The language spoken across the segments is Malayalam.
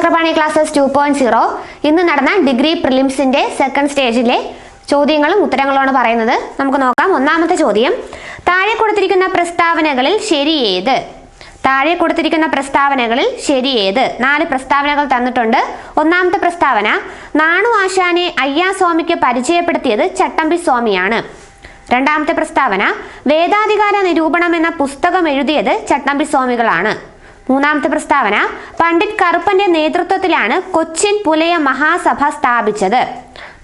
Chakrapani classes two point zero ഇന്ന് നടന്ന ഡിഗ്രി പ്രിലിംസിന്റെ സെക്കൻഡ് സ്റ്റേജിലെ ചോദ്യങ്ങളും ഉത്തരങ്ങളുമാണ് പറയുന്നത്. നമുക്ക് നോക്കാം. ഒന്നാമത്തെ ചോദ്യം. താഴെ കൊടുത്തിരിക്കുന്ന പ്രസ്താവനകളിൽ ശരി ഏത്? താഴെ കൊടുത്തിരിക്കുന്ന പ്രസ്താവനകളിൽ ശരി ഏത്? നാല് പ്രസ്താവനകൾ തന്നിട്ടുണ്ട്. ഒന്നാമത്തെ പ്രസ്താവന നാണു ആശാനെ അയ്യാസ്വാമിക്ക് പരിചയപ്പെടുത്തിയത് ചട്ടമ്പി സ്വാമിയാണ്. രണ്ടാമത്തെ പ്രസ്താവന വേദാധികാര നിരൂപണം എന്ന പുസ്തകം എഴുതിയത് ചട്ടമ്പി സ്വാമികളാണ്. മൂന്നാമത്തെ പ്രസ്താവന പണ്ഡിറ്റ് കറുപ്പന്റെ നേതൃത്വത്തിലാണ് കൊച്ചിൻ പുലയ മഹാസഭ സ്ഥാപിച്ചത്.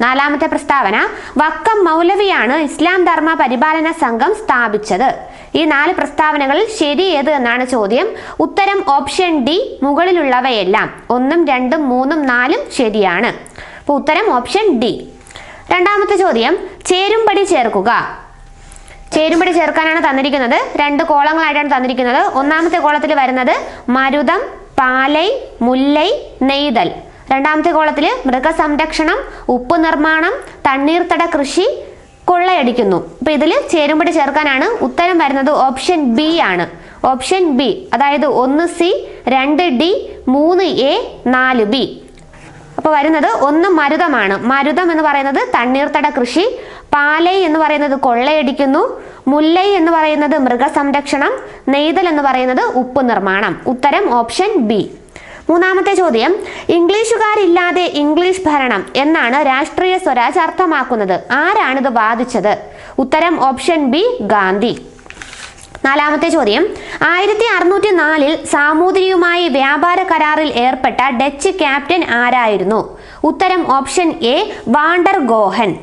നാലാമത്തെ പ്രസ്താവന വക്കം മൗലവിയാണ് ഇസ്ലാം ധർമ്മ പരിപാലന സംഘം സ്ഥാപിച്ചത്. ഈ നാല് പ്രസ്താവനകളിൽ ശരി ഏത് എന്നാണ് ചോദ്യം. ഉത്തരം ഓപ്ഷൻ ഡി മുകളിലുള്ളവയെല്ലാം ഒന്നും രണ്ടും മൂന്നും നാലും ശരിയാണ്. അപ്പോൾ ഉത്തരം ഓപ്ഷൻ ഡി. രണ്ടാമത്തെ ചോദ്യം ചേരുംപടി ചേർക്കുക. ചേരുംപടി ചേർക്കാനാണ് തന്നിരിക്കുന്നത്. രണ്ട് കോളങ്ങളായിട്ടാണ് തന്നിരിക്കുന്നത്. ഒന്നാമത്തെ കോളത്തിൽ വരുന്നത് മരുതം പാലൈ മുല്ലൈ നെയ്തൽ. രണ്ടാമത്തെ കോളത്തിൽ മൃഗസംരക്ഷണം ഉപ്പ് നിർമ്മാണം തണ്ണീർത്തട കൃഷി കൊള്ളയടിക്കുന്നു. അപ്പൊ ഇതിൽ ചേരുംപടി ചേർക്കാനാണ് ഉത്തരം വരുന്നത് ഓപ്ഷൻ ബി ആണ്. ഓപ്ഷൻ ബി അതായത് ഒന്ന് സി രണ്ട് ഡി മൂന്ന് എ നാല് ബി. അപ്പോൾ വരുന്നത് ഒന്ന് മരുതമാണ്. മരുതം എന്ന് പറയുന്നത് തണ്ണീർത്തട കൃഷി പാലൈ എന്ന് പറയുന്നത് കൊള്ളയടിക്കുന്നു മുല്ലൈ എന്ന് പറയുന്നത് മൃഗസംരക്ഷണം നെയ്തൽ എന്ന് പറയുന്നത് ഉപ്പ് നിർമ്മാണം. ഉത്തരം ഓപ്ഷൻ ബി. മൂന്നാമത്തെ ചോദ്യം ഇംഗ്ലീഷുകാരില്ലാതെ ഇംഗ്ലീഷ് ഭരണം എന്നാണ് രാഷ്ട്രീയ സ്വരാജ് അർത്ഥമാക്കുന്നത്. ആരാണിത് വാദിച്ചത്? ഉത്തരം ഓപ്ഷൻ ബി ഗാന്ധി. നാലാമത്തെ ചോദ്യം. ആയിരത്തി അറുന്നൂറ്റി നാലിൽ സാമൂതിരിയുമായി വ്യാപാര കരാറിൽ ഏർപ്പെട്ട ഡച്ച് ക്യാപ്റ്റൻ ആരായിരുന്നു? ഉത്തരം ഓപ്ഷൻ എ വാണ്ടർ ഗോഹൻ.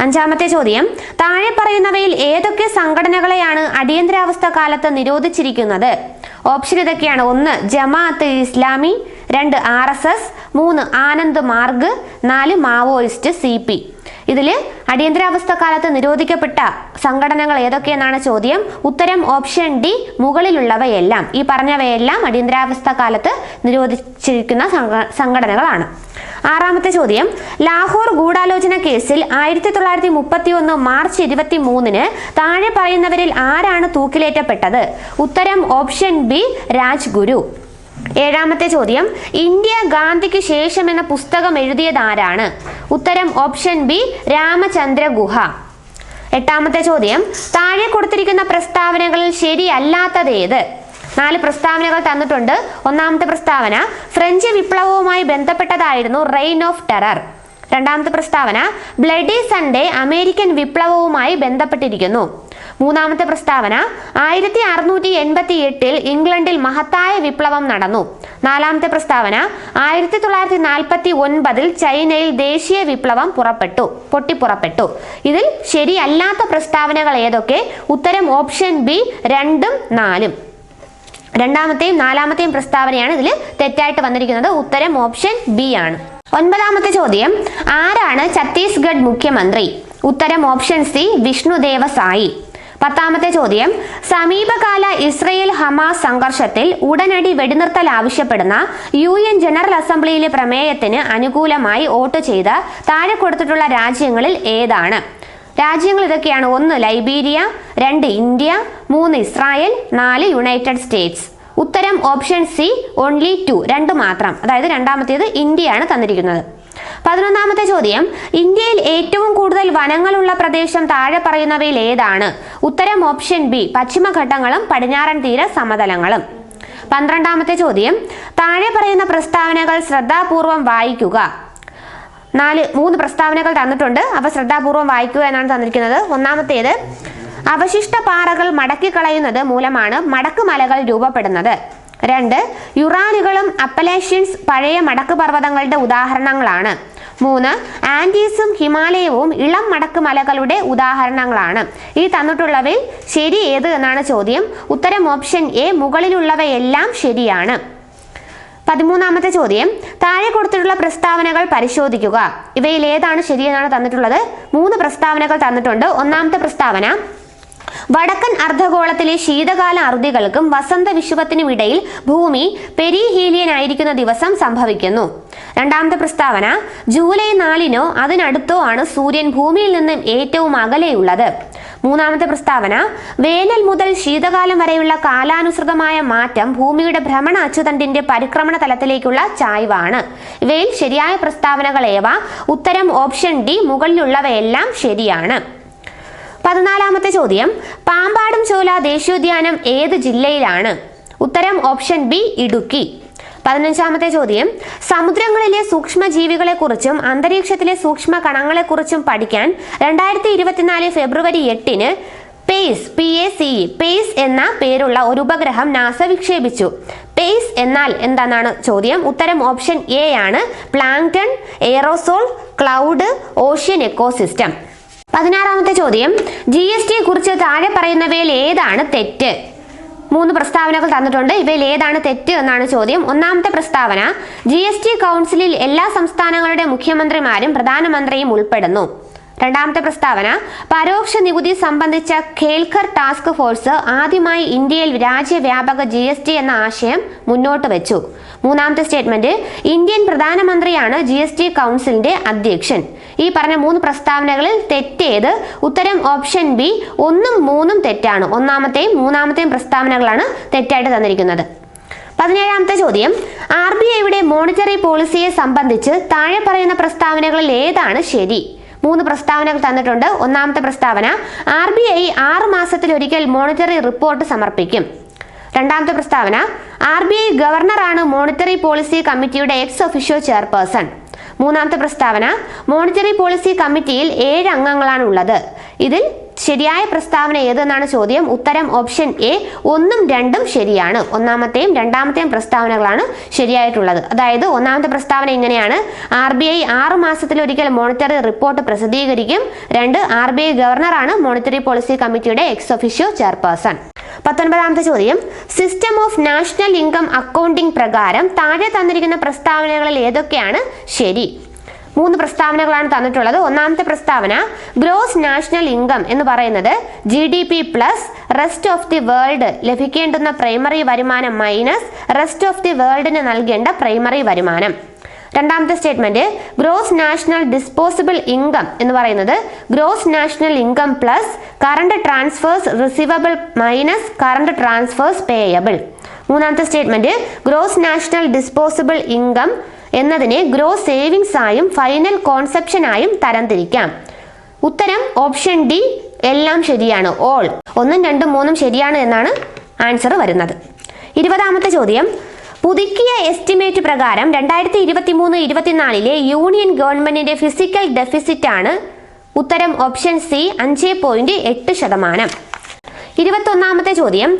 അഞ്ചാമത്തെ ചോദ്യം. താഴെ പറയുന്നവയിൽ ഏതൊക്കെ സംഘടനകളെയാണ് അടിയന്തരാവസ്ഥ കാലത്ത് നിരോധിച്ചിരിക്കുന്നത്? ഓപ്ഷൻ ഇതൊക്കെയാണ്. ഒന്ന് ജമാഅത്ത് ഇസ്ലാമി. രണ്ട് ആർ എസ് എസ്. മൂന്ന് ആനന്ദ് മാർഗ്. നാല് മാവോയിസ്റ്റ് സി പി. ഇതിൽ അടിയന്തരാവസ്ഥ കാലത്ത് നിരോധിക്കപ്പെട്ട സംഘടനകൾ ഏതൊക്കെയെന്നാണ് ചോദ്യം? ഉത്തരം ഓപ്ഷൻ ഡി മുകളിലുള്ളവയെല്ലാം. ഈ പറഞ്ഞവയെല്ലാം അടിയന്തരാവസ്ഥ കാലത്ത് നിരോധിച്ചിരിക്കുന്ന സംഘടനകളാണ്. ആറാമത്തെ ചോദ്യം. ലാഹോർ ഗൂഢാലോചന കേസിൽ ആയിരത്തി തൊള്ളായിരത്തി മുപ്പത്തി ഒന്ന് മാർച്ച് ഇരുപത്തി മൂന്നിന് താഴെ പറയുന്നവരിൽ ആരാണ് തൂക്കിലേറ്റപ്പെട്ടത്? ഉത്തരം ഓപ്ഷൻ ബി രാജ്ഗുരു. ഏഴാമത്തെ ചോദ്യം. ഇന്ത്യ ഗാന്ധിക്ക് ശേഷം എന്ന പുസ്തകം എഴുതിയത് ആരാണ്? ഉത്തരം ഓപ്ഷൻ ബി രാമചന്ദ്ര ഗുഹ. എട്ടാമത്തെ ചോദ്യം. താഴെ കൊടുത്തിരിക്കുന്ന പ്രസ്താവനകളിൽ ശരിയല്ലാത്തത് ഏത്? നാല് പ്രസ്താവനകൾ തന്നിട്ടുണ്ട്. ഒന്നാമത്തെ പ്രസ്താവന ഫ്രഞ്ച് വിപ്ലവവുമായി ബന്ധപ്പെട്ടതായിരുന്നു റെയിൻ ഓഫ് ടെറർ രണ്ടാമത്തെ പ്രസ്താവന ബ്ലഡി സൺഡേ അമേരിക്കൻ വിപ്ലവവുമായി ബന്ധപ്പെട്ടിരിക്കുന്നു. മൂന്നാമത്തെ പ്രസ്താവന ആയിരത്തി അറുന്നൂറ്റി എൺപത്തി എട്ടിൽ ഇംഗ്ലണ്ടിൽ മഹത്തായ വിപ്ലവം നടന്നു. നാലാമത്തെ പ്രസ്താവന ആയിരത്തി തൊള്ളായിരത്തി നാൽപ്പത്തി ഒൻപതിൽ ചൈനയിൽ ദേശീയ വിപ്ലവം പുറപ്പെട്ടു പൊട്ടിപ്പുറപ്പെട്ടു. ഇതിൽ ശരിയല്ലാത്ത പ്രസ്താവനകൾ ഏതൊക്കെ? ഉത്തരം ഓപ്ഷൻ ബി രണ്ടും നാലും. രണ്ടാമത്തെയും നാലാമത്തെയും പ്രസ്താവനയാണ് ഇതിൽ തെറ്റായിട്ട് വന്നിരിക്കുന്നത്. ഉത്തരം ഓപ്ഷൻ ബി ആണ്. ഒൻപതാമത്തെ ചോദ്യം. ആരാണ് ഛത്തീസ്ഗഡ് മുഖ്യമന്ത്രി? ഉത്തരം ഓപ്ഷൻ സി വിഷ്ണുദേവ സായി പത്താമത്തെ ചോദ്യം. സമീപകാല ഇസ്രയേൽ ഹമാസ് സംഘർഷത്തിൽ ഉടനടി വെടിനിർത്തൽ ആവശ്യപ്പെടുന്ന യു എൻ ജനറൽ അസംബ്ലിയിലെ പ്രമേയത്തിന് അനുകൂലമായി വോട്ട് ചെയ്ത താഴെ കൊടുത്തിട്ടുള്ള രാജ്യങ്ങളിൽ ഏതാണ്? രാജ്യങ്ങൾ ഇതൊക്കെയാണ്. ഒന്ന് ലൈബീരിയ രണ്ട് ഇന്ത്യ മൂന്ന് ഇസ്രായേൽ നാല് യുണൈറ്റഡ് സ്റ്റേറ്റ്സ്. ഉത്തരം ഓപ്ഷൻ സി ഓൺലി ടു രണ്ട് മാത്രം. അതായത് രണ്ടാമത്തേത് ഇന്ത്യയാണ് തന്നിരിക്കുന്നത്. പതിനൊന്നാമത്തെ ചോദ്യം. ഇന്ത്യയിൽ ഏറ്റവും കൂടുതൽ വനങ്ങളുള്ള പ്രദേശം താഴെ പറയുന്നവയിൽ ഏതാണ്? ഉത്തരം ഓപ്ഷൻ ബി പശ്ചിമഘട്ടങ്ങളും പടിഞ്ഞാറൻ തീര സമതലങ്ങളും. പന്ത്രണ്ടാമത്തെ ചോദ്യം. താഴെ പറയുന്ന പ്രസ്താവനകൾ ശ്രദ്ധാപൂർവം വായിക്കുക. നാല് മൂന്ന് പ്രസ്താവനകൾ തന്നിട്ടുണ്ട്. അവ ശ്രദ്ധാപൂർവം വായിക്കുക എന്നാണ് തന്നിരിക്കുന്നത്. ഒന്നാമത്തേത് അവശിഷ്ട പാറകൾ മടക്കിക്കളയുന്നത് മൂലമാണ് മടക്ക് മലകൾ രൂപപ്പെടുന്നത്. രണ്ട് യുറാനുകളും അപ്പലേഷ്യൻസ് പഴയ മടക്ക് പർവതങ്ങളുടെ ഉദാഹരണങ്ങളാണ്. മൂന്ന് ആൻഡീസും ഹിമാലയവും ഇളം മടക്ക് മലകളുടെ ഉദാഹരണങ്ങളാണ്. ഈ തന്നിട്ടുള്ളവയിൽ ശരി ഏത് എന്നാണ് ചോദ്യം. ഉത്തരം ഓപ്ഷൻ എ മുകളിലുള്ളവയെല്ലാം ശരിയാണ്. പതിമൂന്നാമത്തെ ചോദ്യം. താഴെ കൊടുത്തിട്ടുള്ള പ്രസ്താവനകൾ പരിശോധിക്കുക. ഇവയിൽ ഏതാണ് ശരിയെന്നാണ് തന്നിട്ടുള്ളത്? മൂന്ന് പ്രസ്താവനകൾ തന്നിട്ടുണ്ട്. ഒന്നാമത്തെ പ്രസ്താവന വടക്കൻ അർദ്ധഗോളത്തിലെ ശീതകാല അറുതികൾക്കും വസന്ത വിഷുവത്തിനും ഇടയിൽ ഭൂമി പെരിഹീലിയൻ ആയിരിക്കുന്ന ദിവസം സംഭവിക്കുന്നു. രണ്ടാമത്തെ പ്രസ്താവന ജൂലൈ നാലിനോ അതിനടുത്തോ ആണ് സൂര്യൻ ഭൂമിയിൽ നിന്നും ഏറ്റവും അകലെയുള്ളത്. മൂന്നാമത്തെ പ്രസ്താവന വേനൽ മുതൽ ശീതകാലം വരെയുള്ള കാലാനുസൃതമായ മാറ്റം ഭൂമിയുടെ ഭ്രമണ അച്ചുതണ്ടിന്റെ പരിക്രമണ തലത്തിലേക്കുള്ള ചായ്വാണ്. ഇവയിൽ ശരിയായ പ്രസ്താവനകൾ ഏവ? ഉത്തരം ഓപ്ഷൻ ഡി മുകളിലുള്ളവയെല്ലാം ശരിയാണ്. പതിനാലാമത്തെ ചോദ്യം. പാമ്പാടും ചോല ദേശീയോദ്യാനം ഏത് ജില്ലയിലാണ്? ഉത്തരം ഓപ്ഷൻ ബി ഇടുക്കി. പതിനഞ്ചാമത്തെ ചോദ്യം. സമുദ്രങ്ങളിലെ സൂക്ഷ്മജീവികളെക്കുറിച്ചും അന്തരീക്ഷത്തിലെ സൂക്ഷ്മ കണങ്ങളെക്കുറിച്ചും പഠിക്കാൻ രണ്ടായിരത്തി ഇരുപത്തിനാല് ഫെബ്രുവരി എട്ടിന് PACE P A C PACE എന്ന പേരുള്ള ഒരു ഉപഗ്രഹം നാസ വിക്ഷേപിച്ചു. പേസ് എന്നാൽ എന്താണെന്നാണ് ചോദ്യം. ഉത്തരം ഓപ്ഷൻ എ ആണ് plankton aerosol cloud ocean ecosystem. പതിനാറാമത്തെ ചോദ്യം. ജി എസ് ടിയെ കുറിച്ച് താഴെ പറയുന്നവയിൽ ഏതാണ് തെറ്റ്? മൂന്ന് പ്രസ്താവനകൾ തന്നിട്ടുണ്ട്. ഇവയിൽ ഏതാണ് തെറ്റ് എന്നാണ് ചോദ്യം. ഒന്നാമത്തെ പ്രസ്താവന ജി എസ് ടി കൗൺസിലിൽ എല്ലാ സംസ്ഥാനങ്ങളുടെ മുഖ്യമന്ത്രിമാരും പ്രധാനമന്ത്രിയും ഉൾപ്പെടുന്നു. രണ്ടാമത്തെ പ്രസ്താവന പരോക്ഷ നികുതി സംബന്ധിച്ച ഖേൽഖർ ടാസ്ക് ഫോഴ്സ് ആദ്യമായി ഇന്ത്യയിൽ രാജ്യവ്യാപക ജി എന്ന ആശയം മുന്നോട്ട് വെച്ചു. മൂന്നാമത്തെ സ്റ്റേറ്റ്മെന്റ് ഇന്ത്യൻ പ്രധാനമന്ത്രിയാണ് ജി എസ് ടി കൗൺസിലിന്റെ അധ്യക്ഷൻ. ഈ പറഞ്ഞ മൂന്ന് പ്രസ്താവനകളിൽ തെറ്റേത് ഉത്തരം ഓപ്ഷൻ ബി ഒന്നും മൂന്നും തെറ്റാണ്. ഒന്നാമത്തെയും മൂന്നാമത്തെയും പ്രസ്താവനകളാണ് തെറ്റായിട്ട് തന്നിരിക്കുന്നത്. പതിനേഴാമത്തെ ചോദ്യം ആർ ബി ഐയുടെ മോണിറ്ററി പോളിസിയെ സംബന്ധിച്ച് താഴെ പറയുന്ന പ്രസ്താവനകളിൽ ഏതാണ് ശരി? മൂന്ന് പ്രസ്താവനകൾ തന്നിട്ടുണ്ട്. ഒന്നാമത്തെ പ്രസ്താവന ആർ ബി ഐ ആറ് മാസത്തിലൊരിക്കൽ മോണിറ്ററി റിപ്പോർട്ട് സമർപ്പിക്കും. രണ്ടാമത്തെ പ്രസ്താവന. ആർ ബി ഐ ഗവർണറാണ് മോണിറ്ററി പോളിസി കമ്മിറ്റിയുടെ എക്സ് ഒഫീഷ്യോ ചെയർപേഴ്സൺ മൂന്നാമത്തെ പ്രസ്താവന. മോണിറ്ററി പോളിസി കമ്മിറ്റിയിൽ ഏഴ് അംഗങ്ങളാണ് ഉള്ളത് ഇതിൽ ശരിയായ പ്രസ്താവന ഏതെന്നാണ് ചോദ്യം? ഉത്തരം ഓപ്ഷൻ എ ഒന്നും രണ്ടും ശരിയാണ്. ഒന്നാമത്തെയും രണ്ടാമത്തെയും പ്രസ്താവനകളാണ് ശരിയായിട്ടുള്ളത്. അതായത് ഒന്നാമത്തെ പ്രസ്താവന ഇങ്ങനെയാണ്. ആർ ബി ഐ ആറ് മാസത്തിലൊരിക്കൽ മോണിറ്ററി റിപ്പോർട്ട് പ്രസിദ്ധീകരിക്കും. രണ്ട് ആർ ബി ഐ ഗവർണറാണ് മോണിറ്ററി പോളിസി കമ്മിറ്റിയുടെ എക്സ് ഒഫീഷ്യോ ചെയർപേഴ്സൺ പത്തൊൻപതാമത്തെ ചോദ്യം. System of national income accounting പ്രകാരം താഴെ തന്നിരിക്കുന്ന പ്രസ്താവനകളിൽ ഏതൊക്കെയാണ് ശരി? മൂന്ന് പ്രസ്താവനകളാണ് തന്നിട്ടുള്ളത്. ഒന്നാമത്തെ പ്രസ്താവന ഗ്രോസ് നാഷണൽ ഇൻകം എന്ന് പറയുന്നത് G D P plus rest of the world ലഭിക്കേണ്ടുന്ന primary വരുമാനം മൈനസ് റെസ്റ്റ് ഓഫ് ദി വേൾഡിന് നൽകേണ്ട പ്രൈമറി വരുമാനം. രണ്ടാമത്തെ statement gross national disposable income എന്ന് പറയുന്നത് gross national income plus current transfers receivable minus current transfers payable മൂന്നാമത്തെ statement gross national disposable income എന്നതിനെ ഗ്രോസ് സേവിങ്സ് ആയും ഫൈനൽ കോൺസെപ്ഷനായും തരംതിരിക്കാം. ഉത്തരം ഓപ്ഷൻ ഡി എല്ലാം ശരിയാണ് ഓൾ ഒന്നും രണ്ടും മൂന്നും ശരിയാണ് എന്നാണ് ആൻസർ വരുന്നത്. ഇരുപതാമത്തെ ചോദ്യം. പുതുക്കിയ എസ്റ്റിമേറ്റ് പ്രകാരം രണ്ടായിരത്തി ഇരുപത്തി മൂന്ന് ഇരുപത്തിനാലിലെ യൂണിയൻ ഗവൺമെന്റിന്റെ ഫിസിക്കൽ ഡെഫിസിറ്റ് ആണ് ഉത്തരം ഓപ്ഷൻ സി അഞ്ച് പോയിന്റ് എട്ട് ശതമാനം. ഇരുപത്തൊന്നാമത്തെ ചോദ്യം.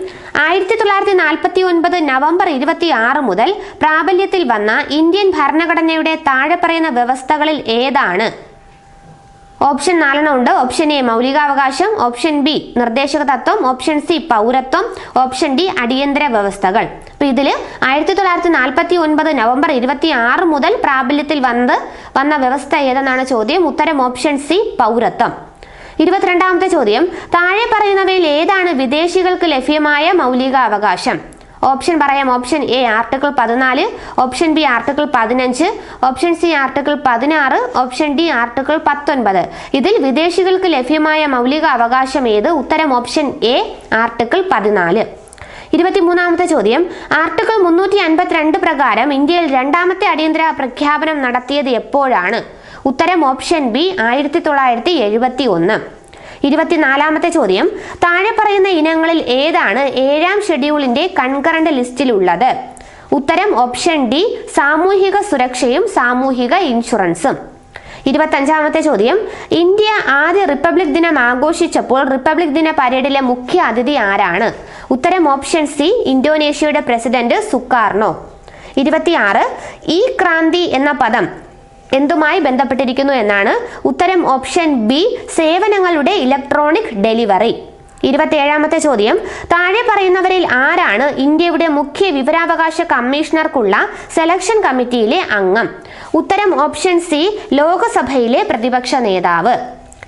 ആയിരത്തി തൊള്ളായിരത്തി നാൽപ്പത്തി ഒൻപത് നവംബർ ഇരുപത്തി ആറ് മുതൽ പ്രാബല്യത്തിൽ വന്ന ഇന്ത്യൻ ഭരണഘടനയുടെ താഴെ പറയുന്ന വ്യവസ്ഥകളിൽ ഏതാണ്? ഓപ്ഷൻ നാലെണ്ണം ഉണ്ട്. ഓപ്ഷൻ എ മൗലികാവകാശം ഓപ്ഷൻ ബി നിർദ്ദേശക തത്വം ഓപ്ഷൻ സി പൗരത്വം ഓപ്ഷൻ ഡി അടിയന്തര വ്യവസ്ഥകൾ. അപ്പൊ ഇതിൽ ആയിരത്തി തൊള്ളായിരത്തി നാൽപ്പത്തി ഒൻപത് നവംബർ ഇരുപത്തി ആറ് മുതൽ പ്രാബല്യത്തിൽ വന്നത് വന്ന വ്യവസ്ഥ ഏതെന്നാണ് ചോദ്യം? ഉത്തരം ഓപ്ഷൻ സി പൗരത്വം. ഇരുപത്തിരണ്ടാമത്തെ ചോദ്യം. താഴെ പറയുന്നവയിൽ ഏതാണ് വിദേശികൾക്ക് ലഭ്യമായ മൗലിക അവകാശം ഓപ്ഷൻ പറയാം. ഓപ്ഷൻ എ ആർട്ടിക്കിൾ പതിനാല്. ഓപ്ഷൻ ബി ആർട്ടിക്കിൾ പതിനഞ്ച്. ഓപ്ഷൻ സി ആർട്ടിക്കിൾ പതിനാറ്. ഓപ്ഷൻ ഡി ആർട്ടിക്കിൾ പത്തൊൻപത്. ഇതിൽ വിദേശികൾക്ക് ലഭ്യമായ മൗലിക അവകാശം ഏത്? ഉത്തരം ഓപ്ഷൻ എ ആർട്ടിക്കിൾ പതിനാല്. ഇരുപത്തിമൂന്നാമത്തെ ചോദ്യം. ആർട്ടിക്കിൾ മുന്നൂറ്റി അൻപത്തിരണ്ട് പ്രകാരം ഇന്ത്യയിൽ രണ്ടാമത്തെ അടിയന്തര പ്രഖ്യാപനം നടത്തിയത് എപ്പോഴാണ്? ഉത്തരം ഓപ്ഷൻ ബി ആയിരത്തി തൊള്ളായിരത്തി എഴുപത്തി ഒന്ന് ഇരുപത്തിനാലാമത്തെ ചോദ്യം താഴെ പറയുന്ന ഇനങ്ങളിൽ ഏതാണ് ഏഴാം ഷെഡ്യൂളിന്റെ കൺകറന്റ് ലിസ്റ്റിലുള്ളത്? ഉത്തരം ഓപ്ഷൻ ഡി സാമൂഹിക സുരക്ഷയും സാമൂഹിക ഇൻഷുറൻസും. ഇരുപത്തഞ്ചാമത്തെ ചോദ്യം ഇന്ത്യ ആദ്യ റിപ്പബ്ലിക് ദിനം ആഘോഷിച്ചപ്പോൾ റിപ്പബ്ലിക് ദിന പരേഡിലെ മുഖ്യ അതിഥി ആരാണ്? ഉത്തരം ഓപ്ഷൻ സി ഇന്തോനേഷ്യയുടെ പ്രസിഡന്റ് സുക്കാർണോ. ഇരുപത്തിയാറ് ഈ ക്രാന്തി എന്ന പദം എന്തുമായി ബന്ധപ്പെട്ടിരിക്കുന്നു എന്നാണ് ഉത്തരം ഓപ്ഷൻ ബി സേവനങ്ങളുടെ ഇലക്ട്രോണിക് ഡെലിവറി. ഇരുപത്തിയേഴാമത്തെ ചോദ്യം. താഴെ പറയുന്നവരിൽ ആരാണ് ഇന്ത്യയുടെ മുഖ്യ വിവരാവകാശ കമ്മീഷണർക്കുള്ള സെലക്ഷൻ കമ്മിറ്റിയിലെ അംഗം? ഉത്തരം ഓപ്ഷൻ സി ലോകസഭയിലെ പ്രതിപക്ഷ നേതാവ്.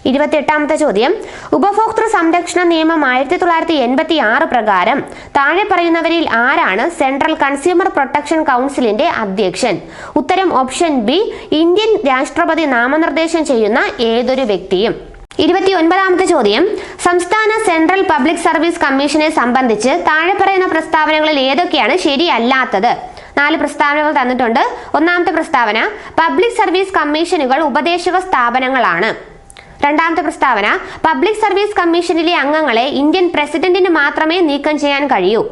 ഇരുപത്തിയെട്ടാമത്തെ ചോദ്യം. ഉപഭോക്തൃ സംരക്ഷണ നിയമം ആയിരത്തി തൊള്ളായിരത്തി എൺപത്തി ആറ് പ്രകാരം താഴെ പറയുന്നവരിൽ ആരാണ് സെൻട്രൽ കൺസ്യൂമർ പ്രൊട്ടക്ഷൻ കൗൺസിലിന്റെ അധ്യക്ഷൻ? ഉത്തരം ഓപ്ഷൻ ബി ഇന്ത്യൻ രാഷ്ട്രപതി നാമനിർദ്ദേശം ചെയ്യുന്ന ഏതൊരു വ്യക്തിയും. ഇരുപത്തി ഒൻപതാമത്തെ ചോദ്യം. സംസ്ഥാന സെൻട്രൽ പബ്ലിക് സർവീസ് കമ്മീഷനെ സംബന്ധിച്ച് താഴെ പറയുന്ന പ്രസ്താവനകളിൽ ഏതൊക്കെയാണ് ശരിയല്ലാത്തത്? നാല് പ്രസ്താവനകൾ തന്നിട്ടുണ്ട്. ഒന്നാമത്തെ പ്രസ്താവന പബ്ലിക് സർവീസ് കമ്മീഷനുകൾ ഉപദേശക സ്ഥാപനങ്ങളാണ്. രണ്ടാമത്തെ പ്രസ്താവന പബ്ലിക് സർവീസ് കമ്മീഷനിലെ അംഗങ്ങളെ ഇന്ത്യൻ പ്രസിഡന്റിന് മാത്രമേ നീക്കം ചെയ്യാൻ കഴിയൂ.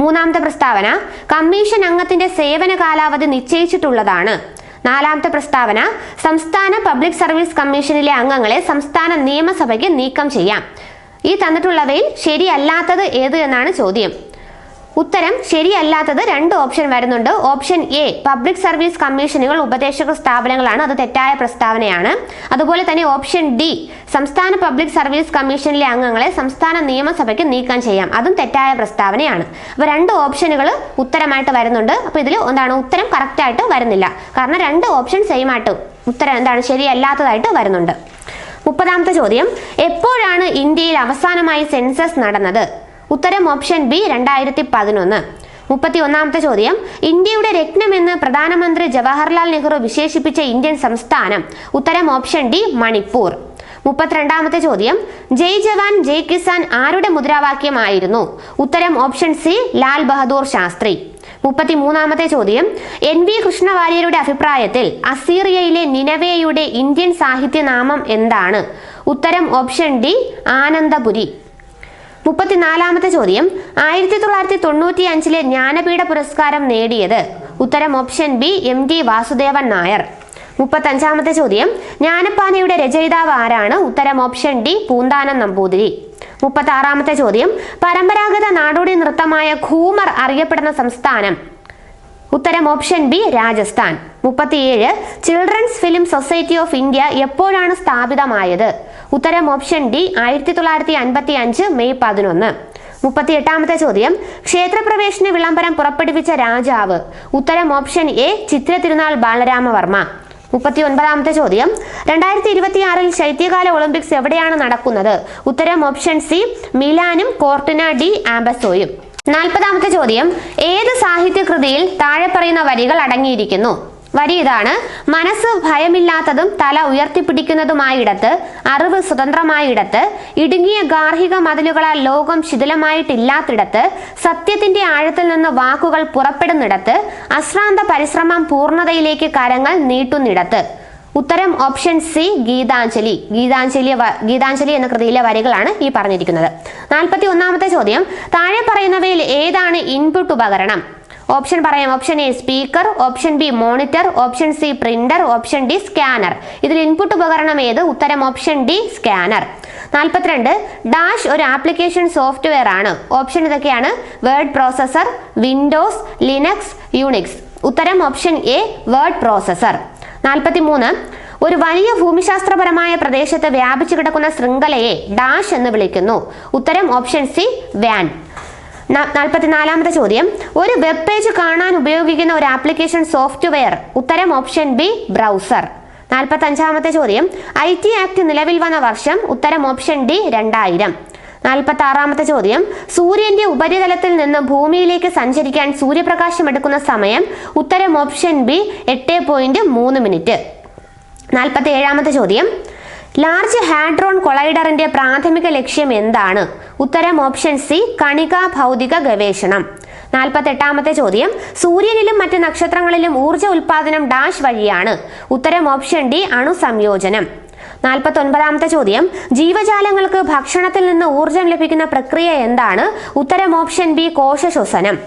മൂന്നാമത്തെ പ്രസ്താവന കമ്മീഷൻ അംഗത്തിന്റെ സേവന കാലാവധി നിശ്ചയിച്ചിട്ടുള്ളതാണ്. നാലാമത്തെ പ്രസ്താവന സംസ്ഥാന പബ്ലിക് സർവീസ് കമ്മീഷനിലെ അംഗങ്ങളെ സംസ്ഥാന നിയമസഭയ്ക്ക് നീക്കം ചെയ്യാം. ഈ തന്നിട്ടുള്ളവയിൽ ശരിയല്ലാത്തത് ഏത് എന്നാണ് ചോദ്യം. ഉത്തരം ശരിയല്ലാത്തത് രണ്ട് ഓപ്ഷൻ വരുന്നുണ്ട്. ഓപ്ഷൻ എ പബ്ലിക് സർവീസ് കമ്മീഷനുകൾ ഉപദേശക സ്ഥാപനങ്ങളാണ്. അത് തെറ്റായ പ്രസ്താവനയാണ്. അതുപോലെ തന്നെ ഓപ്ഷൻ ഡി സംസ്ഥാന പബ്ലിക് സർവീസ് കമ്മീഷനിലെ അംഗങ്ങളെ സംസ്ഥാന നിയമസഭയ്ക്ക് നീക്കം ചെയ്യാം. അതും തെറ്റായ പ്രസ്താവനയാണ്. അപ്പോൾ രണ്ട് ഓപ്ഷനുകൾ ഉത്തരമായിട്ട് വരുന്നുണ്ട്. അപ്പോൾ ഇതിൽ എന്താണ് ഉത്തരം കറക്റ്റ് ആയിട്ട് വരുന്നില്ല. കാരണം രണ്ട് ഓപ്ഷൻ സെയിം ആയിട്ട് ഉത്തരം എന്താണ് ശരിയല്ലാത്തതായിട്ട് വരുന്നുണ്ട്. മുപ്പതാമത്തെ ചോദ്യം. എപ്പോഴാണ് ഇന്ത്യയിൽ അവസാനമായി സെൻസസ് നടന്നത്? ഉത്തരം ഓപ്ഷൻ ബി രണ്ടായിരത്തി പതിനൊന്ന് മുപ്പത്തി ഒന്നാമത്തെ ചോദ്യം. ഇന്ത്യയുടെ രത്നമെന്ന് പ്രധാനമന്ത്രി ജവഹർലാൽ നെഹ്റു വിശേഷിപ്പിച്ച ഇന്ത്യൻ സംസ്ഥാനം. ഉത്തരം ഓപ്ഷൻ ഡി മണിപ്പൂർ. മുപ്പത്തിരണ്ടാമത്തെ ചോദ്യം. ജയ് ജവാൻ ജയ് കിസാൻ ആരുടെ മുദ്രാവാക്യമായിരുന്നു? ഉത്തരം ഓപ്ഷൻ സി ലാൽ ബഹദൂർ ശാസ്ത്രി. മുപ്പത്തി മൂന്നാമത്തെ ചോദ്യം. എൻ വി കൃഷ്ണവാര്യരുടെ അഭിപ്രായത്തിൽ അസീറിയയിലെ നിനവേയുടെ ഇന്ത്യൻ സാഹിത്യനാമം എന്താണ്? ഉത്തരം ഓപ്ഷൻ ഡി ആനന്ദപുരി. മുപ്പത്തിനാലാമത്തെ ചോദ്യം. ആയിരത്തി തൊള്ളായിരത്തി തൊണ്ണൂറ്റി അഞ്ചിലെ ജ്ഞാനപീഠ പുരസ്കാരം നേടിയത് ഉത്തരം option B M T Vasudevan Nair. മുപ്പത്തഞ്ചാമത്തെ ചോദ്യം. ജ്ഞാനപ്പാനയുടെ രചയിതാവ് ആരാണ്? ഉത്തരം ഓപ്ഷൻ ഡി പൂന്താനം നമ്പൂതിരി. മുപ്പത്തി ആറാമത്തെ ചോദ്യം. പരമ്പരാഗത നാടോടി നൃത്തമായ ഖൂമർ അറിയപ്പെടുന്ന സംസ്ഥാനം ഉത്തരം ഓപ്ഷൻ ബി രാജസ്ഥാൻ. മുപ്പത്തിയേഴ് children's film society of India എപ്പോഴാണ് സ്ഥാപിതമായത്? ഉത്തരം ഓപ്ഷൻ ഡി ആയിരത്തി തൊള്ളായിരത്തി അൻപത്തി അഞ്ച് മെയ് പതിനൊന്ന്. മുപ്പത്തി എട്ടാമത്തെ ചോദ്യം ക്ഷേത്രപ്രവേശന വിളംബരം പുറപ്പെടുവിച്ച രാജാവ്. ഉത്തരം ഓപ്ഷൻ എ ചിത്ര തിരുനാൾ ബാലരാമവർമ്മ. മുപ്പത്തി ഒൻപതാമത്തെ ചോദ്യം രണ്ടായിരത്തി ഇരുപത്തിയാറിൽ ശൈത്യകാല ഒളിമ്പിക്സ് എവിടെയാണ് നടക്കുന്നത്? ഉത്തരം ഓപ്ഷൻ സി മിലാനും കോർട്ടിന ഡി ആംബസോയും. നാൽപ്പതാമത്തെ ചോദ്യം. ഏത് സാഹിത്യകൃതിയിൽ താഴെ പറയുന്ന വരികൾ അടങ്ങിയിരിക്കുന്നു? വരി ഇതാണ്. മനസ്സ് ഭയമില്ലാത്തതും തല ഉയർത്തിപ്പിടിക്കുന്നതുമായിടത്ത് അറിവ് സ്വതന്ത്രമായിടത്ത് ഇടുങ്ങിയ ഗാർഹിക മതിലുകളാൽ ലോകം ശിഥിലമായിട്ടില്ലാത്തിടത്ത് സത്യത്തിന്റെ ആഴത്തിൽ നിന്ന് വാക്കുകൾ പുറപ്പെടുന്നിടത്ത് അശ്രാന്ത പരിശ്രമം പൂർണതയിലേക്ക് കരങ്ങൾ നീട്ടുന്നിടത്ത്. ഉത്തരം ഓപ്ഷൻ സി ഗീതാഞ്ജലി. ഗീതാഞ്ജലി ഗീതാഞ്ജലി എന്ന കൃതിയിലെ വരികളാണ് ഈ പറഞ്ഞിരിക്കുന്നത്. നാൽപ്പത്തി ഒന്നാമത്തെ ചോദ്യം. താഴെ പറയുന്നവയിൽ ഏതാണ് ഇൻപുട്ട് ഉപകരണം? ഓപ്ഷൻ പറയാം. Option A speaker option B monitor option C printer option D scanner ഇതിൽ ഇൻപുട്ട് ഉപകരണം ഏത്? ഉത്തരം ഓപ്ഷൻ ഡി സ്കാനർ നാൽപ്പത്തിരണ്ട്. ഡാഷ് ഒരു ആപ്ലിക്കേഷൻ സോഫ്റ്റ്വെയർ ആണ്. ഓപ്ഷൻ ഇതൊക്കെയാണ്. Word processor Windows Linux Unix. ഉത്തരം ഓപ്ഷൻ എ വേർഡ് പ്രോസസർ. നാൽപ്പത്തി മൂന്ന് ഒരു വലിയ ഭൂമിശാസ്ത്രപരമായ പ്രദേശത്ത് വ്യാപിച്ചു കിടക്കുന്ന ശൃംഖലയെ ഡാഷ് എന്ന് വിളിക്കുന്നു. ഉത്തരം ഓപ്ഷൻ സി വാൻ. നാൽപ്പത്തിനാലാമത്തെ ചോദ്യം. ഒരു വെബ് പേജ് കാണാൻ ഉപയോഗിക്കുന്ന ഒരു ആപ്ലിക്കേഷൻ സോഫ്റ്റ്വെയർ. ഉത്തരം ഓപ്ഷൻ ബി ബ്രൗസർ. നാൽപ്പത്തി അഞ്ചാമത്തെ ചോദ്യം. ഐ ടി ആക്ട് നിലവിൽ വന്ന വർഷം ഉത്തരം ഓപ്ഷൻ ഡി രണ്ടായിരം. നാൽപ്പത്തി ആറാമത്തെ ചോദ്യം. സൂര്യന്റെ ഉപരിതലത്തിൽ നിന്ന് ഭൂമിയിലേക്ക് സഞ്ചരിക്കാൻ സൂര്യപ്രകാശം എടുക്കുന്ന സമയം. ഉത്തരം ഓപ്ഷൻ ബി എട്ട് പോയിന്റ് മൂന്ന് മിനിറ്റ്. നാൽപ്പത്തി ഏഴാമത്തെ ചോദ്യം. ലാർജ് ഹാഡ്രോൺ കൊളൈഡറിന്റെ പ്രാഥമിക ലക്ഷ്യം എന്താണ്? ഉത്തരം ഓപ്ഷൻ സി കണിക ഭൗതിക ഗവേഷണം. നാൽപ്പത്തി എട്ടാമത്തെ ചോദ്യം. സൂര്യനിലും മറ്റ് നക്ഷത്രങ്ങളിലും ഊർജ ഉൽപാദനം ഡാഷ് വഴിയാണ്. ഉത്തരം ഓപ്ഷൻ ഡി അണുസംയോജനം. നാൽപ്പത്തി ഒൻപതാമത്തെ ചോദ്യം. ജീവജാലങ്ങൾക്ക് ഭക്ഷണത്തിൽ നിന്ന് ഊർജം ലഭിക്കുന്ന പ്രക്രിയ എന്താണ്? ഉത്തരം ഓപ്ഷൻ ബി കോശശ്വസനം.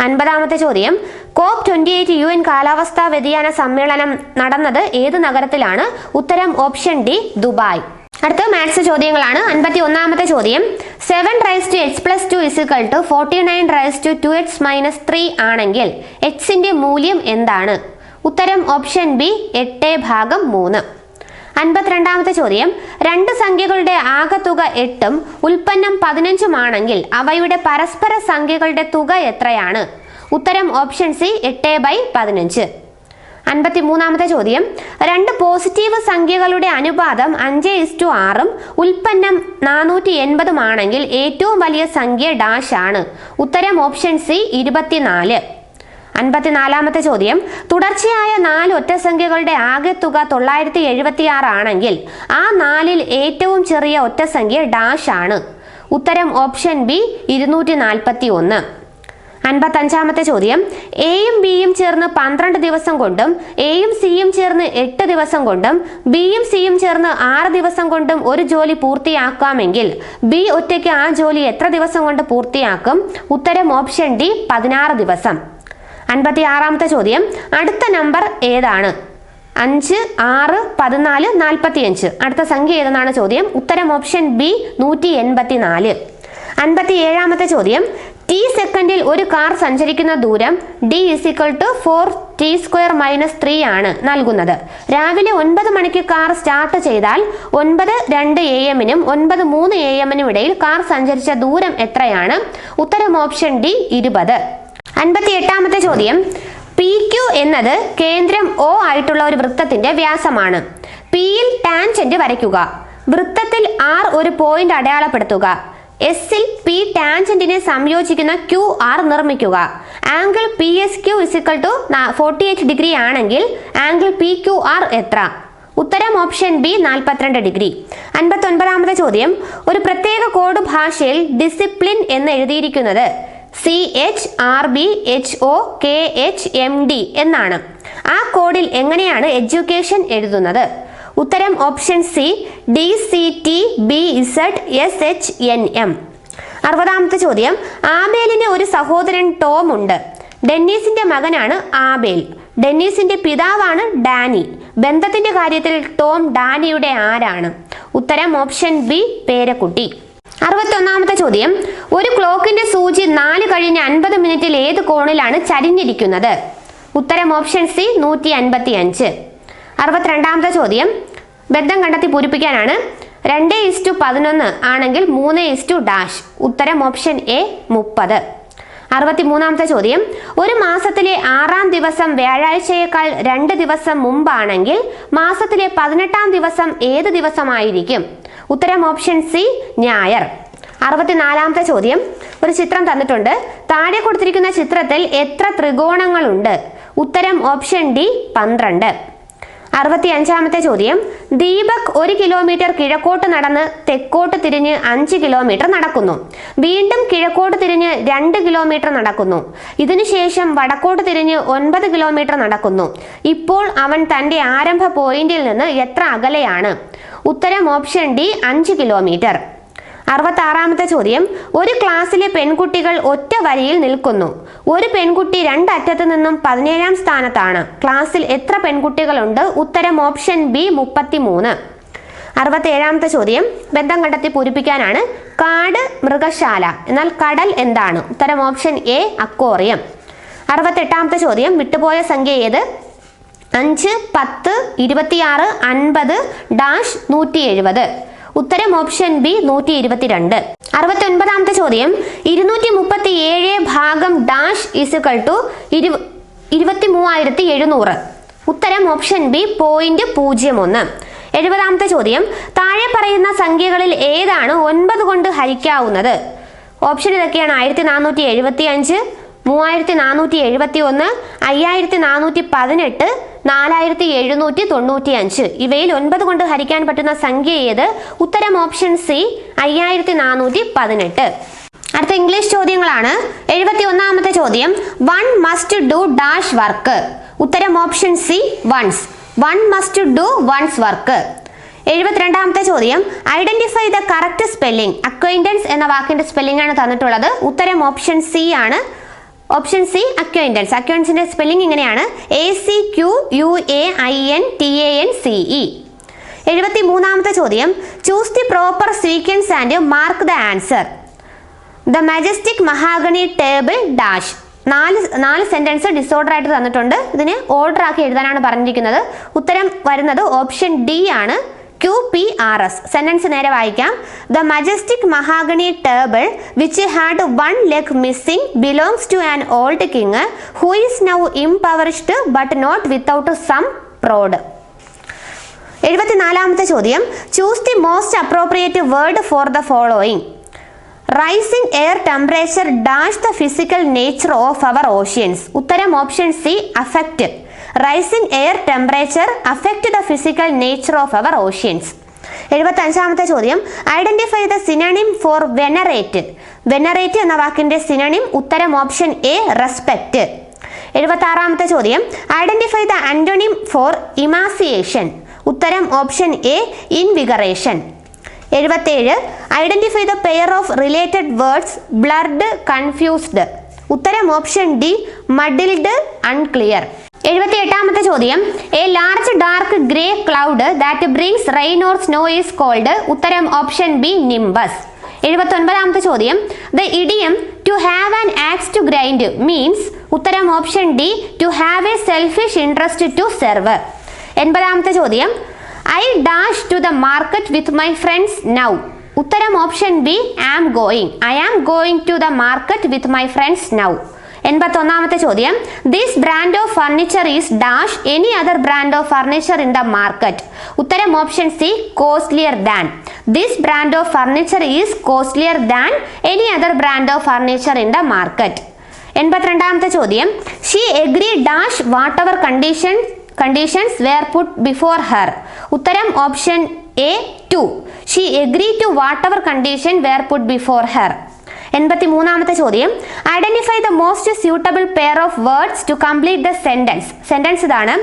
അൻപതാമത്തെ ചോദ്യം. COP twenty eight U N കാലാവസ്ഥാ വ്യതിയാന സമ്മേളനം നടന്നത് ഏത് നഗരത്തിലാണ്? ഉത്തരം ഓപ്ഷൻ ഡി ദുബായ്. അടുത്ത മാത്സ് ചോദ്യങ്ങളാണ്. അൻപത്തി ഒന്നാമത്തെ ചോദ്യം. Seven raise to H plus two is equal to forty nine raise to two H minus three ആണെങ്കിൽ എച്ചിന്റെ മൂല്യം എന്താണ്? ഉത്തരം ഓപ്ഷൻ ബി എട്ട് ഭാഗം മൂന്ന്. അൻപത്തിരണ്ടാമത്തെ ചോദ്യം. രണ്ട് സംഖ്യകളുടെ ആകെത്തുക എട്ടും ഉൽപ്പന്നം പതിനഞ്ചുമാണെങ്കിൽ അവയുടെ പരസ്പര സംഖ്യകളുടെ തുക എത്രയാണ്? ഉത്തരം ഓപ്ഷൻ സി എട്ട് ബൈ പതിനഞ്ച്. അൻപത്തി മൂന്നാമത്തെ ചോദ്യം. രണ്ട് പോസിറ്റീവ് സംഖ്യകളുടെ അനുപാതം അഞ്ച് ഇസ്റ്റു ആറും ഉൽപ്പന്നം നാനൂറ്റി എൺപതുമാണെങ്കിൽ ഏറ്റവും വലിയ സംഖ്യ ഡാഷ് ആണ്. ഉത്തരം ഓപ്ഷൻ സി ഇരുപത്തിനാല്. അൻപത്തിനാലാമത്തെ ചോദ്യം. തുടർച്ചയായ നാല് ഒറ്റസംഖ്യകളുടെ ആകെത്തുക തൊള്ളായിരത്തി എഴുപത്തിയാറ് ആണെങ്കിൽ ആ നാലിൽ ഏറ്റവും ചെറിയ ഒറ്റസംഖ്യ ഡാഷ് ആണ്. ഉത്തരം ഓപ്ഷൻ ബി ഇരുന്നൂറ്റി നാൽപ്പത്തി ഒന്ന് അൻപത്തഞ്ചാമത്തെ ചോദ്യം. എയും ബിയും ചേർന്ന് പന്ത്രണ്ട് ദിവസം കൊണ്ടും എയും സിയും ചേർന്ന് എട്ട് ദിവസം കൊണ്ടും ബിയും സിയും ചേർന്ന് ആറ് ദിവസം കൊണ്ടും ഒരു ജോലി പൂർത്തിയാക്കാമെങ്കിൽ ബി ഒറ്റയ്ക്ക് ആ ജോലി എത്ര ദിവസം കൊണ്ട് പൂർത്തിയാക്കും? ഉത്തരം ഓപ്ഷൻ ഡി പതിനാറ് ദിവസം. അൻപത്തി ആറാമത്തെ ചോദ്യം. അടുത്ത നമ്പർ ഏതാണ്? അഞ്ച് ആറ് പതിനാല് നാൽപ്പത്തിയഞ്ച് അടുത്ത സംഖ്യ ഏതെന്നാണ് ചോദ്യം? ഉത്തരം ഓപ്ഷൻ ബി നൂറ്റി എൺപത്തി നാല് അൻപത്തി ഏഴാമത്തെ ചോദ്യം. ടി സെക്കൻഡിൽ ഒരു കാർ സഞ്ചരിക്കുന്ന ദൂരം D is equal to four T square minus three ആണ് നൽകുന്നത്. രാവിലെ ഒൻപത് മണിക്ക് കാർ സ്റ്റാർട്ട് ചെയ്താൽ ഒൻപത് രണ്ട് എ എമ്മിനും ഒൻപത് മൂന്ന് എ എമ്മിനും ഇടയിൽ കാർ സഞ്ചരിച്ച ദൂരം എത്രയാണ്? ഉത്തരം ഓപ്ഷൻ ഡി ഇരുപത്. അൻപത്തി എട്ടാമത്തെ ചോദ്യം. പി ക്യു എന്നത് കേന്ദ്രം ഒ ആയിട്ടുള്ള ഒരു വൃത്തത്തിന്റെ വ്യാസമാണ്. പിയിൽ ടാൻജന്റ് വരയ്ക്കുക. വൃത്തത്തിൽ ആർ ഒരു പോയിന്റ് അടയാളപ്പെടുത്തുക. എസിൽ പി ടാൻജന്റിനെ സംയോജിക്കുന്ന ക്യു ആർ നിർമ്മിക്കുക. Angle P S Q is equal to forty eight degree ആണെങ്കിൽ ആംഗിൾ പി ക്യു ആർ എത്ര? ഉത്തരം ഓപ്ഷൻ ബി നാൽപ്പത്തിരണ്ട് ഡിഗ്രി അൻപത്തി ഒൻപതാമത്തെ ചോദ്യം. ഒരു പ്രത്യേക കോഡ് ഭാഷയിൽ ഡിസിപ്ലിൻ എന്ന് എഴുതിയിരിക്കുന്നത് C H R B H O K H M D എന്നാണ്. ആ കോഡിൽ എങ്ങനെയാണ് എഡ്യൂക്കേഷൻ എഴുതുന്നത്? ഉത്തരം option C D C T B Z S H N M അറുപതാമത്തെ ചോദ്യം. ആബേലിന് ഒരു സഹോദരൻ ടോം ഉണ്ട്. ഡെന്നീസിന്റെ മകനാണ് ആബേൽ. ഡെന്നീസിന്റെ പിതാവാണ് ഡാനി. ബന്ധത്തിന്റെ കാര്യത്തിൽ ടോം ഡാനിയുടെ ആരാണ്? ഉത്തരം ഓപ്ഷൻ ബി പേരക്കുട്ടി. അറുപത്തൊന്നാമത്തെ ചോദ്യം. ഒരു ക്ലോക്കിന്റെ സൂചി നാല് കഴിഞ്ഞ് അൻപത് മിനിറ്റിൽ ഏത് കോണിലാണ് ചരിഞ്ഞിരിക്കുന്നത്? ഉത്തരം ഓപ്ഷൻ സി നൂറ്റി അൻപത്തി അഞ്ച് അറുപത്തിരണ്ടാമത്തെ ചോദ്യം. ബന്ധം കണ്ടെത്തി പൂരിപ്പിക്കാനാണ്. രണ്ട് ഇസ്റ്റു പതിനൊന്ന് ആണെങ്കിൽ മൂന്ന് ഇസ്റ്റു ഡാഷ്. ഉത്തരം ഓപ്ഷൻ എ മുപ്പത്. അറുപത്തിമൂന്നാമത്തെ ചോദ്യം. ഒരു മാസത്തിലെ ആറാം ദിവസം വ്യാഴാഴ്ചയേക്കാൾ രണ്ട് ദിവസം മുമ്പാണെങ്കിൽ മാസത്തിലെ പതിനെട്ടാം ദിവസം ഏത് ദിവസമായിരിക്കും? ഉത്തരം ഓപ്ഷൻ സി ഞായർ. അറുപത്തിനാലാമത്തെ ചോദ്യം. ഒരു ചിത്രം തന്നിട്ടുണ്ട്. താഴെ കൊടുത്തിരിക്കുന്ന ചിത്രത്തിൽ എത്ര ത്രികോണങ്ങളുണ്ട്? ഉത്തരം ഓപ്ഷൻ ഡി പന്ത്രണ്ട്. അറുപത്തി അഞ്ചാമത്തെ ചോദ്യം. ദീപക് ഒരു കിലോമീറ്റർ കിഴക്കോട്ട് നടന്ന് തെക്കോട്ട് തിരിഞ്ഞ് അഞ്ച് കിലോമീറ്റർ നടക്കുന്നു. വീണ്ടും കിഴക്കോട്ട് തിരിഞ്ഞ് രണ്ട് കിലോമീറ്റർ നടക്കുന്നു. ഇതിനുശേഷം വടക്കോട്ട് തിരിഞ്ഞ് ഒൻപത് കിലോമീറ്റർ നടക്കുന്നു. ഇപ്പോൾ അവൻ തന്റെ ആരംഭ പോയിന്റിൽ നിന്ന് എത്ര അകലെയാണ്? ഉത്തരം ഓപ്ഷൻ ഡി അഞ്ച് കിലോമീറ്റർ. അറുപത്തി ആറാമത്തെ ചോദ്യം. ഒരു ക്ലാസ്സിലെ പെൺകുട്ടികൾ ഒറ്റ വരിയിൽ നിൽക്കുന്നു. ഒരു പെൺകുട്ടി രണ്ടറ്റത്ത് നിന്നും പതിനേഴാം സ്ഥാനത്താണ്. ക്ലാസ്സിൽ എത്ര പെൺകുട്ടികളുണ്ട്? ഉത്തരം ഓപ്ഷൻ ബി മുപ്പത്തിമൂന്ന്. അറുപത്തി ഏഴാമത്തെ ചോദ്യം. ബന്ധം കണ്ടെത്തി പൂരിപ്പിക്കാനാണ്. കാട് മൃഗശാല. എന്നാൽ കടൽ എന്താണ്? ഉത്തരം ഓപ്ഷൻ എ അക്കോറിയം അറുപത്തെട്ടാമത്തെ ചോദ്യം. വിട്ടുപോയ സംഖ്യ ഏത്? അഞ്ച് പത്ത് ഇരുപത്തിയാറ് അൻപത് ഡാഷ് നൂറ്റി എഴുപത് ഉത്തരം ഓപ്ഷൻ ബി നൂറ്റി ഇരുപത്തിരണ്ട് അറുപത്തി ഒൻപതാമത്തെ ചോദ്യം ഇരുന്നൂറ്റി മുപ്പത്തി ഏഴ് ഭാഗം ഡാഷ് ഇസുക്കൾ ടു ഇരു ഇരുപത്തി മൂവായിരത്തി എഴുന്നൂറ് ഉത്തരം ഓപ്ഷൻ ബി പോയിന്റ് പൂജ്യം ഒന്ന് എഴുപതാമത്തെ ചോദ്യം താഴെ പറയുന്ന സംഖ്യകളിൽ ഏതാണ് ഒൻപത് കൊണ്ട് ഹരിക്കാവുന്നത്? ഓപ്ഷൻ ഇതൊക്കെയാണ് ആയിരത്തി നാനൂറ്റി എഴുപത്തി അഞ്ച് മൂവായിരത്തി നാനൂറ്റി എഴുപത്തി ഒന്ന് അയ്യായിരത്തി നാനൂറ്റി പതിനെട്ട് നാലായിരത്തി എഴുന്നൂറ്റി തൊണ്ണൂറ്റി അഞ്ച് ഇവയിൽ ഒൻപത് കൊണ്ട് ഹരിക്കാൻ പറ്റുന്ന സംഖ്യ ഏത്? ഉത്തരം ഓപ്ഷൻ സി അയ്യായിരത്തി നാനൂറ്റി പതിനെട്ട് അടുത്ത ഇംഗ്ലീഷ് ചോദ്യങ്ങളാണ്. എഴുപത്തി ഒന്നാമത്തെ ചോദ്യം one must do dash work ഉത്തരം option C once one must do once work എഴുപത്തിരണ്ടാമത്തെ ചോദ്യം identify the correct spelling acquaintance എന്ന വാക്കിന്റെ സ്പെല്ലിംഗ് ആണ് തന്നിട്ടുള്ളത്. ഉത്തരം ഓപ്ഷൻ സി ആണ്. ഓപ്ഷൻ സി അക്വൈന്റൻസ് അക്വൈൻസിന്റെ സ്പെല്ലിംഗ് ഇങ്ങനെയാണ്. A C Q U A I N T A N C E എഴുപത്തി മൂന്നാമത്തെ ചോദ്യം. Choose the proper sequence and mark the answer the majestic mahogany table dash നാല് നാല് സെന്റൻസ് ഡിസോർഡർ ആയിട്ട് തന്നിട്ടുണ്ട്. ഇതിനെ ഓർഡർ ആക്കി എഴുതാനാണ് പറഞ്ഞിരിക്കുന്നത്. ഉത്തരം വരുന്നത് ഓപ്ഷൻ ഡി ആണ്. Q P R S sentence നേരെ വായിക്കാം. The majestic mahogany table which had one leg missing belongs to an old king who is now impoverished but not without some pride എഴുപത്തിനാലാമത്തെ ചോദ്യം. Choose the most appropriate word for the following rising air temperature dash the physical nature of our oceans ഉത്തരം option C affect rising air temperature affect the physical nature of our oceans എഴുപത്തി അഞ്ചാമത്തെ ചോദ്യം. Identify the synonym for venerate venerate എന്ന വാക്കിന്റെ സിനണിം ഉത്തരം ഓപ്ഷൻ എ റെസ്പെക്റ്റ് എഴുപത്തി ആറാമത്തെ ചോദ്യം. Identify the antonym for emaciation ഉത്തരം ഓപ്ഷൻ എ ഇൻവിഗറേഷൻ എഴുപത്തേഴ്. Identify the pair of related words blurred confused ഉത്തരം ഓപ്ഷൻ ഡി മഡിൽഡ് അൺക്ലിയർ എഴുപത്തി എട്ടാമത്തെ ചോദ്യം. A large dark grey cloud that brings rain or snow is called ഉത്തരം ഓപ്ഷൻ ബി നിംബസ് എഴുപത്തി ഒൻപതാമത്തെ ചോദ്യം. The idiom to have an axe to grind means ഉത്തരം option D to have a selfish interest to serve എൺപതാമത്തെ ചോദ്യം. I dash to the market with my friends now ഉത്തരം option B am going I am going to the market with my friends now എൺപത്തൊന്നാമത്തെ ചോദ്യം. This brand of furniture is dash any other brand of furniture in the market ഉത്തരം option C costlier than this brand of furniture is costlier than any other brand of furniture in the market എൺപത്തിരണ്ടാമത്തെ ചോദ്യം. She agree dash what our condition conditions were put before her ഉത്തരം option A to she agree to what our condition were put before her എൺപത്തി മൂന്നാമത്തെ ചോദ്യം. Identify the most suitable pair of words to complete the sentence sentence ഇതാണ്.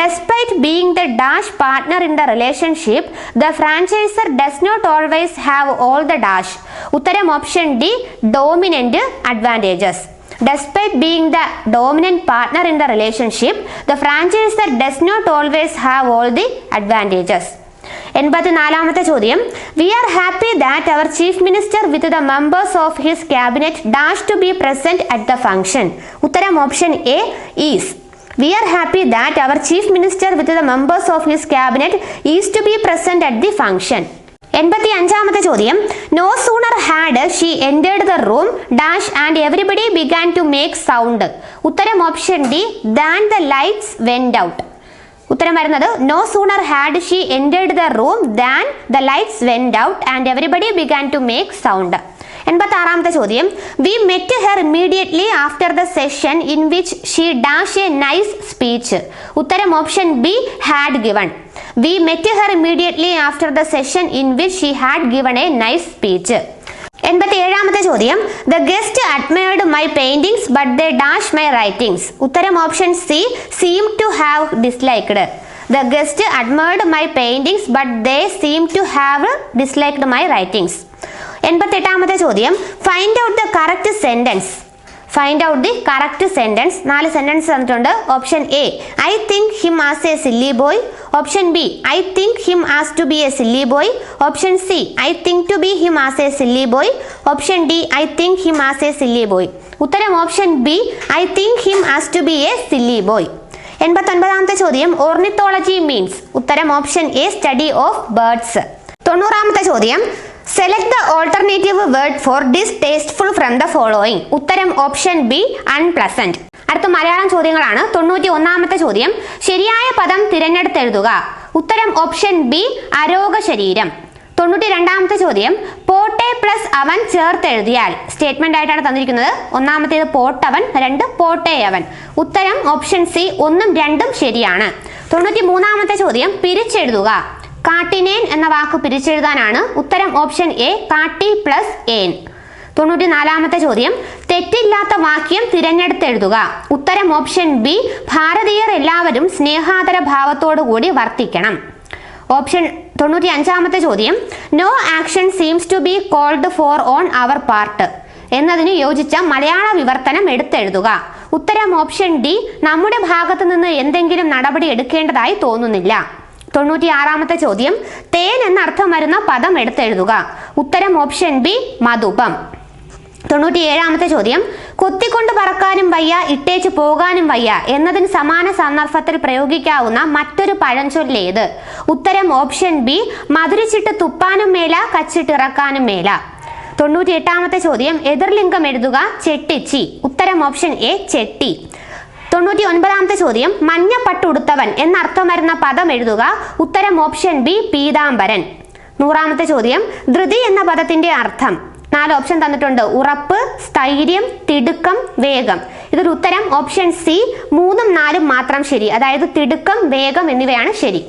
Despite being the dash partner in the relationship the franchiser does not always have all the dash ഉത്തരം option D dominant advantages Despite being the dominant partner in the relationship, the franchisor does not always have all the advantages. എൺപത്തിനാലാമത്തെ ചോദ്യം. We are happy that our chief minister with the members of his cabinet dash to be present at the function ഉത്തരം option A is we are happy that our chief minister with the members of his cabinet is to be present at the function എൺപത്തി അഞ്ചാമത്തെ ചോദ്യം. No sooner had she entered the room dash and everybody began to make sound ഉത്തരം option D than the lights went out ഉത്തരം വരുന്നത് no sooner had she entered the room than the lights went out and everybody began to make sound എൺപത്തി ആറാമത്തെ ചോദ്യം we met her immediately after the session in which she dash a nice speech ഉത്തരം option B had given we met her immediately after the session in which she had given a nice speech എൺപത്തി ഏഴാമത്തെ ചോദ്യം. The guest admired my paintings but the dash my writings ഉത്തരം option C seem to have disliked the guest admired my paintings but they seem to have disliked my writings എൺപത്തെട്ടാമത്തെ ചോദ്യം. Find out the correct sentence. Find out the correct sentence നാല് സെന്റൻസ് തന്നിട്ടുണ്ട്. Option A I think him as a silly boy option B I think him as to be a silly boy option C I think to be him as a silly boy option D I think him as a silly boy ഉത്തരം option B I think him as to be a silly boy എൺപത്തൊൻപതാമത്തെ ചോദ്യം ഓർണിത്തോളജി മീൻസ് ഉത്തരം option A study of birds തൊണ്ണൂറാമത്തെ ചോദ്യം select the alternative word for distasteful from the following ഉത്തരം ഓപ്ഷൻ ബി അൺപ്ലസന്റ് അടുത്ത മലയാളം ചോദ്യങ്ങളാണ്. തൊണ്ണൂറ്റി ഒന്നാമത്തെ ചോദ്യം. ശരിയായ പദം തിരഞ്ഞെടുത്തെഴുതുക. ഉത്തരം ഓപ്ഷൻ ബി അരോഗ ശരീരം തൊണ്ണൂറ്റി രണ്ടാമത്തെ ചോദ്യം. പോട്ടെ പ്ലസ് അവൻ ചേർത്തെഴുതിയാൽ. സ്റ്റേറ്റ്മെന്റ് ആയിട്ടാണ് തന്നിരിക്കുന്നത്. ഒന്നാമത്തേത് പോട്ടവൻ രണ്ട് പോട്ടെ അവൻ ഉത്തരം ഓപ്ഷൻ സി ഒന്നും രണ്ടും ശരിയാണ്. തൊണ്ണൂറ്റി മൂന്നാമത്തെ ചോദ്യം. പിരിച്ചെഴുതുക. കാട്ടിനേൻ എന്ന വാക്ക് പിരിച്ചെഴുതാനാണ് ഉത്തരം ഓപ്ഷൻ എ കാട്ടി പ്ലസ് ഏൻ. തൊണ്ണൂറ്റി നാലാമത്തെ ചോദ്യം. തെറ്റില്ലാത്ത വാക്യം തിരഞ്ഞെടുത്തെഴുതുക. ഉത്തരം ഓപ്ഷൻ ബി ഭാരതീയർ എല്ലാവരും സ്നേഹാദര ഭാവത്തോടുകൂടി വർത്തിക്കണം. ഓപ്ഷൻ തൊണ്ണൂറ്റി അഞ്ചാമത്തെ ചോദ്യം. No action seems to be called for on our part എന്നതിന് യോജിച്ച മലയാള വിവർത്തനം എടുത്തെഴുതുക. ഉത്തരം ഓപ്ഷൻ ഡി നമ്മുടെ ഭാഗത്തു നിന്ന് എന്തെങ്കിലും നടപടി എടുക്കേണ്ടതായി തോന്നുന്നില്ല തൊണ്ണൂറ്റി ആറാമത്തെ ചോദ്യം തേൻ എന്നർത്ഥം വരുന്ന പദം എടുത്തെഴുതുക. ഉത്തരം ഓപ്ഷൻ ബി മധുപം. തൊണ്ണൂറ്റി ഏഴാമത്തെ ചോദ്യം കൊത്തിക്കൊണ്ട് പറക്കാനും വയ്യ ഇട്ടേച്ച് പോകാനും വയ്യ എന്നതിന് സമാന സന്ദർഭത്തിൽ പ്രയോഗിക്കാവുന്ന മറ്റൊരു പഴഞ്ചൊല്ലേത് ഉത്തരം ഓപ്ഷൻ ബി മധുരിച്ചിട്ട് തുപ്പാനും മേല കച്ചിട്ടിറക്കാനും മേല. തൊണ്ണൂറ്റി എട്ടാമത്തെ ചോദ്യം എതിർലിംഗം എഴുതുക ചെട്ടിച്ചി ഉത്തരം ഓപ്ഷൻ എ ചെട്ടി. തൊണ്ണൂറ്റി ഒൻപതാമത്തെ ചോദ്യം മഞ്ഞപ്പട്ടുടുത്തവൻ എന്നർത്ഥം വരുന്ന പദം എഴുതുക. ഉത്തരം ഓപ്ഷൻ ബി പീതാംബരൻ. നൂറാമത്തെ ചോദ്യം ധൃതി എന്ന പദത്തിന്റെ അർത്ഥം. നാല് ഓപ്ഷൻ തന്നിട്ടുണ്ട്. ഉറപ്പ് സ്ഥൈര്യം തിടുക്കം വേഗം. ഇതൊരു ഉത്തരം. ഓപ്ഷൻ സി മൂന്നും നാലും മാത്രം ശരി. അതായത് തിടുക്കം വേഗം എന്നിവയാണ് ശരി.